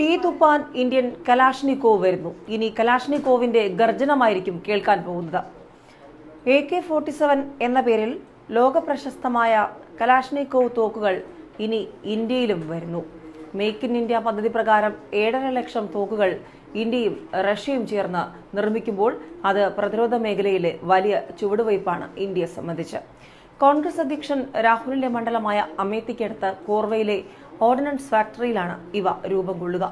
തീ തുപ്പാൻ Indian Kalashnikov വരുന്നു. ഇനി കലാഷ്നിക്കോവിന്റെ ഗർജനമായിരിക്കും കേൾക്കാൻ പോകുന്നത്. എ കെ ഫോർട്ടി സെവൻ എന്ന പേരിൽ ലോകപ്രശസ്തമായ കലാഷ്നിക്കോവ് തോക്കുകൾ ഇനി ഇന്ത്യയിലും വരുന്നു. മേക്ക് ഇൻ ഇന്ത്യ പദ്ധതി പ്രകാരം ഏഴര ലക്ഷം തോക്കുകൾ ഇന്ത്യയും റഷ്യയും ചേർന്ന് നിർമ്മിക്കുമ്പോൾ അത് പ്രതിരോധ മേഖലയിലെ വലിയ ചുവടുവയ്പ്പാണ് ഇന്ത്യയെ സംബന്ധിച്ച്. കോൺഗ്രസ് അധ്യക്ഷൻ രാഹുലിന്റെ മണ്ഡലമായ അമേത്തിക്കടുത്ത് കോർവയിലെ ഓർഡിനൻസ് ഫാക്ടറിയിലാണ് ഇവ രൂപം കൊള്ളുക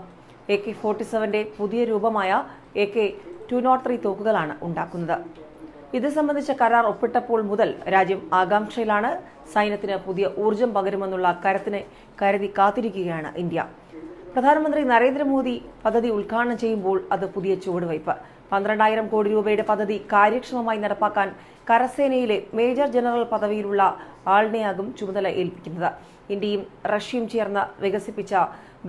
എ കെ ഫോർട്ടി സെവന്റെ പുതിയ രൂപമായ A K two naught three തോക്കുകളാണ് ഉണ്ടാക്കുന്നത്. ഇത് സംബന്ധിച്ച കരാർ ഒപ്പിട്ടപ്പോൾ മുതൽ രാജ്യം ആകാംക്ഷയിലാണ്. സൈന്യത്തിന് പുതിയ ഊർജം പകരുമെന്നുള്ള കരത്തിനെ കരുതി കാത്തിരിക്കുകയാണ് ഇന്ത്യ. പ്രധാനമന്ത്രി നരേന്ദ്രമോദി പദ്ധതി ഉദ്ഘാടനം ചെയ്യുമ്പോൾ അത് പുതിയ ചുവടുവയ്പ്. പന്ത്രണ്ടായിരം കോടി രൂപയുടെ പദ്ധതി കാര്യക്ഷമമായി നടപ്പാക്കാൻ കരസേനയിലെ മേജർ ജനറൽ പദവിയിലുള്ള ആളിനെയാകും ചുമതല ഏൽപ്പിക്കുന്നത്. ഇന്ത്യയും റഷ്യയും ചേർന്ന് വികസിപ്പിച്ച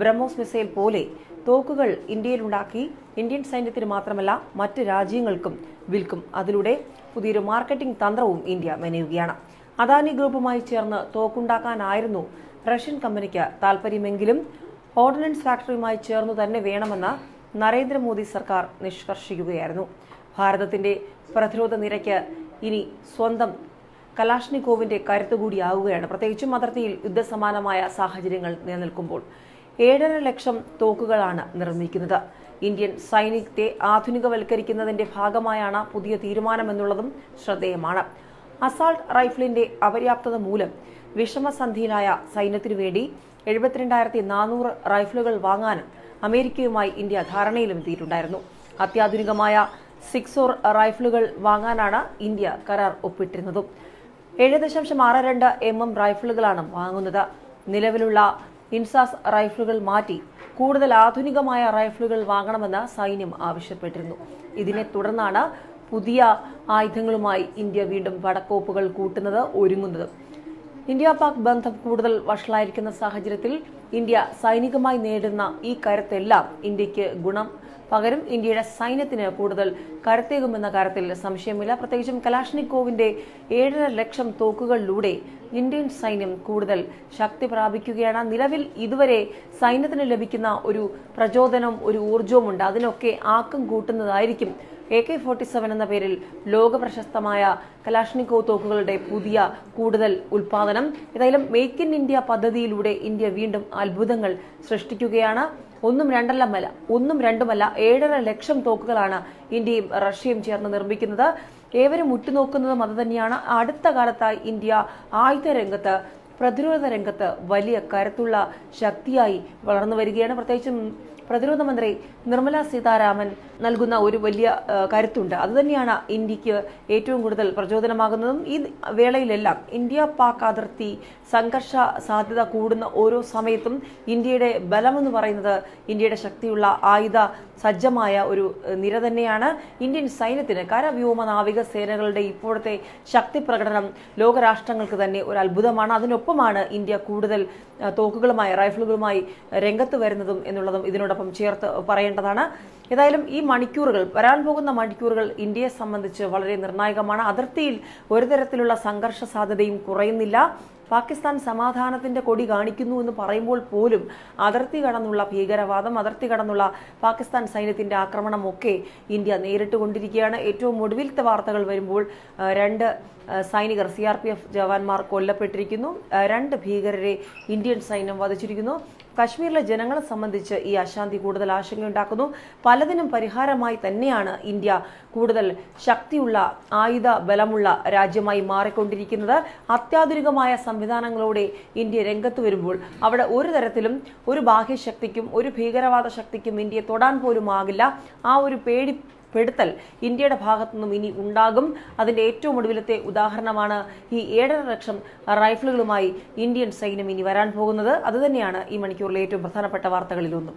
ബ്രഹ്മോസ് മിസൈൽ പോലെ തോക്കുകൾ ഇന്ത്യയിലുണ്ടാക്കി ഇന്ത്യൻ സൈന്യത്തിന് മാത്രമല്ല മറ്റ് രാജ്യങ്ങൾക്കും വിൽക്കും. അതിലൂടെ പുതിയൊരു മാർക്കറ്റിംഗ് തന്ത്രവും ഇന്ത്യ മെനയുകയാണ്. അദാനി ഗ്രൂപ്പുമായി ചേർന്ന് തോക്കുണ്ടാക്കാനായിരുന്നു റഷ്യൻ കമ്പനിക്ക് താൽപ്പര്യമെങ്കിലും ഓർഡിനൻസ് ഫാക്ടറിയുമായി ചേർന്നു തന്നെ വേണമെന്ന് നരേന്ദ്രമോദി സർക്കാർ നിഷ്കർഷിക്കുകയായിരുന്നു. ഭാരതത്തിന്റെ പ്രതിരോധ നിരക്ക് ഇനി സ്വന്തം കലാഷ്നിക്കോവിന്റെ കരുത്തുകൂടിയാവുകയാണ് പ്രത്യേകിച്ചും അതിർത്തിയിൽ യുദ്ധസമാനമായ സാഹചര്യങ്ങൾ നിലനിൽക്കുമ്പോൾ ഏഴര ലക്ഷം തോക്കുകളാണ് നിർമ്മിക്കുന്നത്. ഇന്ത്യൻ സൈനികത്തെ ആധുനികവൽക്കരിക്കുന്നതിന്റെ ഭാഗമായാണ് പുതിയ തീരുമാനമെന്നുള്ളതും ശ്രദ്ധേയമാണ്. അസാൾട്ട് റൈഫിളിന്റെ അപര്യാപ്തത മൂലം വിഷമസന്ധിയിലായ സൈന്യത്തിനു വേണ്ടി എഴുപത്തിരണ്ടായിരത്തി നാനൂറ് റൈഫിളുകൾ വാങ്ങാനും അമേരിക്കയുമായി ഇന്ത്യ ധാരണയിലും എത്തിയിട്ടുണ്ടായിരുന്നു. അത്യാധുനികമായ സിക്സോർ റൈഫിളുകൾ വാങ്ങാനാണ് ഇന്ത്യ കരാർ ഒപ്പിട്ടിരുന്നതും. ഏഴ് ദശാംശം ആറ് രണ്ട് എം എം റൈഫിളുകളാണ് വാങ്ങുന്നത്. നിലവിലുള്ള ഇൻസാസ് റൈഫിളുകൾ മാറ്റി കൂടുതൽ ആധുനികമായ റൈഫിളുകൾ വാങ്ങണമെന്ന് സൈന്യം ആവശ്യപ്പെട്ടിരുന്നു. ഇതിനെ തുടർന്നാണ് പുതിയ ആയുധങ്ങളുമായി ഇന്ത്യ വീണ്ടും വടക്കോപ്പുകൾ കൂട്ടുന്നത് ഒരുങ്ങുന്നത്. ഇന്ത്യ പാക് ബന്ധം കൂടുതൽ വഷളായിരിക്കുന്ന സാഹചര്യത്തിൽ ഇന്ത്യ സൈനികമായി നേടുന്ന ഈ കരുത്തെല്ലാം ഇന്ത്യയ്ക്ക് ഗുണം പകരം ഇന്ത്യയുടെ സൈന്യത്തിന് കൂടുതൽ കരുത്തേകുമെന്ന കാര്യത്തിൽ സംശയമില്ല. പ്രത്യേകിച്ചും കലാഷ്നിക്കോവിന്റെ ഏഴര ലക്ഷം തോക്കുകളിലൂടെ ഇന്ത്യൻ സൈന്യം കൂടുതൽ ശക്തി പ്രാപിക്കുകയാണ്. നിലവിൽ ഇതുവരെ സൈന്യത്തിന് ലഭിക്കുന്ന ഒരു പ്രചോദനം ഒരു ഊർജവുമുണ്ട് അതിനൊക്കെ ആക്കം കൂട്ടുന്നതായിരിക്കും എ കെ ഫോർട്ടി സെവൻ എന്ന പേരിൽ ലോക പ്രശസ്തമായ കലാഷ്നിക്കോ തോക്കുകളുടെ പുതിയ കൂടുതൽ ഉൽപാദനം ഏതായാലും മേക്ക് ഇൻ ഇന്ത്യ പദ്ധതിയിലൂടെ ഇന്ത്യ വീണ്ടും അത്ഭുതങ്ങൾ സൃഷ്ടിക്കുകയാണ്. ഒന്നും രണ്ടല്ലമല്ല ഒന്നും രണ്ടുമല്ല ഏഴര ലക്ഷം തോക്കുകളാണ് ഇന്ത്യയും റഷ്യയും ചേർന്ന് നിർമ്മിക്കുന്നത്. ഏവരും ഉറ്റുനോക്കുന്നതും അത് തന്നെയാണ്. അടുത്ത കാലത്തായി ഇന്ത്യ ആയുധ രംഗത്ത് പ്രതിരോധ രംഗത്ത് വലിയ കരുത്തുള്ള ശക്തിയായി വളർന്നു വരികയാണ്. പ്രത്യേകിച്ചും പ്രതിരോധ മന്ത്രി നിർമ്മല സീതാരാമൻ നൽകുന്ന ഒരു വലിയ കരുത്തുണ്ട്. അതുതന്നെയാണ് ഇന്ത്യയ്ക്ക് ഏറ്റവും കൂടുതൽ പ്രചോദനമാകുന്നതും ഈ വേളയിലെല്ലാം ഇന്ത്യ പാക് അതിർത്തി സംഘർഷ സാധ്യത കൂടുന്ന ഓരോ സമയത്തും ഇന്ത്യയുടെ ബലമെന്ന് പറയുന്നത് ഇന്ത്യയുടെ ശക്തിയുള്ള ആയുധ സജ്ജമായ ഒരു നിര തന്നെയാണ് ഇന്ത്യൻ സൈന്യത്തിന് കരവ്യോമ നാവിക സേനകളുടെ ഇപ്പോഴത്തെ ശക്തി പ്രകടനം ലോകരാഷ്ട്രങ്ങൾക്ക് തന്നെ ഒരു അത്ഭുതമാണ്. അതിനൊപ്പമാണ് ഇന്ത്യ കൂടുതൽ തോക്കുകളുമായി റൈഫിളുകളുമായി രംഗത്ത് വരുന്നതും എന്നുള്ളതും ഇതിനോടൊപ്പം ചേർത്ത് പറയേണ്ടതാണ്. ഏതായാലും ഈ മണിക്കൂറുകൾ വരാൻ പോകുന്ന മണിക്കൂറുകൾ ഇന്ത്യയെ സംബന്ധിച്ച് വളരെ നിർണായകമാണ്. അതിർത്തിയിൽ ഒരു തരത്തിലുള്ള സംഘർഷ സാധ്യതയും കുറയുന്നില്ല. പാകിസ്ഥാൻ സമാധാനത്തിന്റെ കൊടി കാണിക്കുന്നു എന്ന് പറയുമ്പോൾ പോലും അതിർത്തി കടന്നുള്ള ഭീകരവാദം അതിർത്തി കടന്നുള്ള പാകിസ്ഥാൻ സൈന്യത്തിന്റെ ആക്രമണം ഒക്കെ ഇന്ത്യ നേരിട്ടുകൊണ്ടിരിക്കുകയാണ് ഏറ്റവും ഒടുവിലത്തെ വാർത്തകൾ വരുമ്പോൾ രണ്ട് സൈനികർ സി ആർ പി എഫ് ജവാന്മാർ കൊല്ലപ്പെട്ടിരിക്കുന്നു. രണ്ട് ഭീകരരെ ഇന്ത്യൻ സൈന്യം വധിച്ചിരിക്കുന്നു. കശ്മീരിലെ ജനങ്ങളെ സംബന്ധിച്ച് ഈ അശാന്തി കൂടുതൽ ആശങ്കയുണ്ടാക്കുന്നു പലതിനും പരിഹാരമായി തന്നെയാണ് ഇന്ത്യ കൂടുതൽ ശക്തിയുള്ള ആയുധ ബലമുള്ള രാജ്യമായി മാറിക്കൊണ്ടിരിക്കുന്നത്. അത്യാധുനികമായ സംവിധാനങ്ങളോടെ ഇന്ത്യ രംഗത്ത് വരുമ്പോൾ അവിടെ ഒരു തരത്തിലും ഒരു ബാഹ്യശക്തിക്കും ഒരു ഭീകരവാദ ശക്തിക്കും ഇന്ത്യയെ തൊടാൻ പോലും ആകില്ല ആ ഒരു പേടി പെടുത്തൽ ഇന്ത്യയുടെ ഭാഗത്തു നിന്നും ഇനി ഉണ്ടാകും. അതിന്റെ ഏറ്റവും ഒടുവിലത്തെ ഉദാഹരണമാണ് ഈ ഏഴര ലക്ഷം റൈഫിളുകളുമായി ഇന്ത്യൻ സൈന്യം ഇനി വരാൻ പോകുന്നത്. അതുതന്നെയാണ് ഈ മണിക്കൂറിലെ ഏറ്റവും പ്രധാനപ്പെട്ട വാർത്തകളിലൊന്നും.